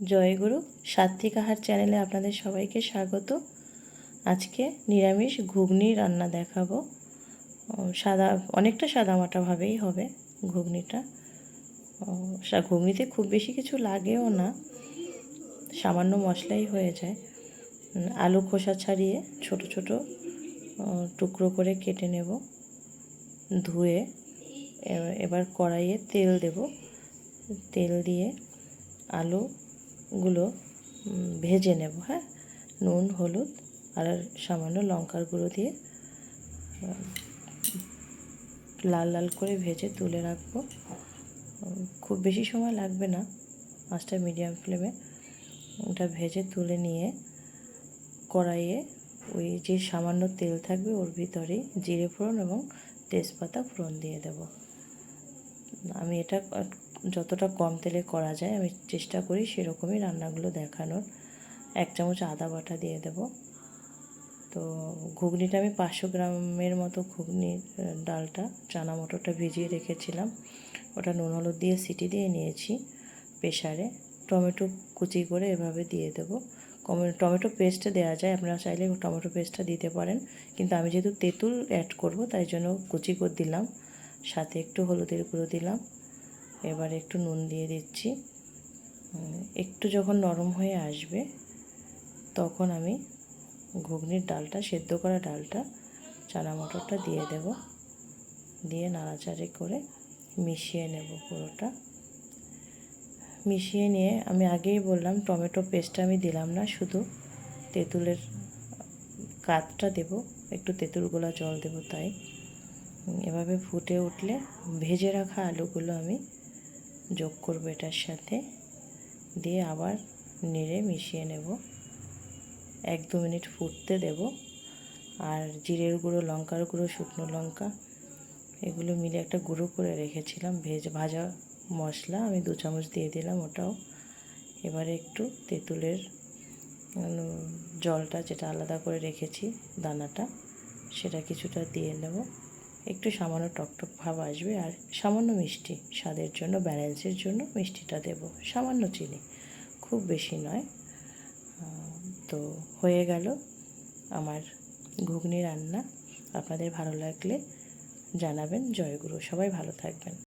জয়গুরু সাত্বিক আহার চ্যানেলে আপনাদের সবাইকে স্বাগত। আজকে নিরামিষ ঘুগনি রান্না দেখাবো। সাদা, অনেকটা সাদামাটাভাবেই হবে ঘুগনিটা। ঘুগনিতে খুব বেশি কিছু লাগেও না। সামান্য মশলাই হয়ে যায়। আলু খোসা ছাড়িয়ে ছোট ছোট টুকরো করে কেটে নেব। ধুয়ে এবার কড়াইয়ে তেল দেব। তেল দিয়ে আলুগুলো উম, ভেজে নেব হ্যাঁ? নুন হলুদ আর সামান্য লঙ্কার গুঁড়ো দিয়ে লাল লাল করে ভেজে তুলে রাখব। খুব বেশি সময় লাগবে না মাছটা মিডিয়াম ফ্লেমে। ওটা ভেজে তুলে নিয়ে কড়াইয়ে ওই যে সামান্য তেল থাকবে ওর ভিতরে জিরে ফোড়ন এবং তেজপাতা ফোড়ন দিয়ে দেব। আমি এটা যতটা কম তেলে করা যায় আমি চেষ্টা করি সেরকমই রান্নাগুলো দেখানোর। এক চামচ আদা বাটা দিয়ে দেব। তো ঘুগনিটা আমি পাঁচশো গ্রামের মতো ঘুগনির আহ, ডালটা চানা মটরটা ভিজিয়ে রেখেছিলাম। ওটা নুন হলুদ দিয়ে সিটি দিয়ে নিয়েছি প্রেশারে টমেটো কুচি করে এভাবে দিয়ে দেবো। টমেটো পেস্টটা দেওয়া যায় আপনারা চাইলে টমেটো পেস্টটা দিতে পারেন। কিন্তু আমি যেহেতু তেঁতুল অ্যাড করব তাই জন্য কুচি করে দিলাম। সাথে একটু হলুদের গুঁড়ো দিলাম। এবার একটু নুন দিয়ে দিচ্ছি। একটু যখন নরম হয়ে আসবে, তখন আমি ঘুগনির ডালটা, সেদ্ধ করা ডালটা, চানা মটরটা দিয়ে দেব। দিয়ে নাড়াচাড়ি করে মিশিয়ে নেব পুরোটা। মিশিয়ে নিয়ে আমি আগেই বললাম, টমেটো পেস্টটা আমি দিলাম না, শুধু তেঁতুলের কাতটা দেব, একটু তেঁতুল গোলা জল দেব তাই। এভাবে ফুটে উঠলে ভেজে রাখা আলুগুলো আমি যোগ করব এটার সাথে। দিয়ে আবার নেড়ে মিশিয়ে নেব। এক দু মিনিট ফুটতে দেব। আর জিরের গুঁড়ো, লঙ্কার গুঁড়ো, শুকনো লঙ্কা, এগুলো মিলে একটা গুঁড়ো করে রেখেছিলাম। ভেজ, ভাজা মশলা আমি দু চামচ দিয়ে দিলাম ওটাও। এবারে একটু তেঁতুলের জলটা যেটা আলাদা করে রেখেছি, দানাটা, সেটা কিছুটা দিয়ে নেব। একটু সামান্য টকটক ভাব আসবে আর সামান্য মিষ্টি স্বাদের জন্য, ব্যালেন্সের জন্য মিষ্টিটা দেব। সামান্য চিনি, খুব বেশি নয়। তো হয়ে গেল আমার ঘুগনি রান্না। আপনাদের ভালো লাগলে জানাবেন। জয়গুরু, সবাই ভালো থাকবেন।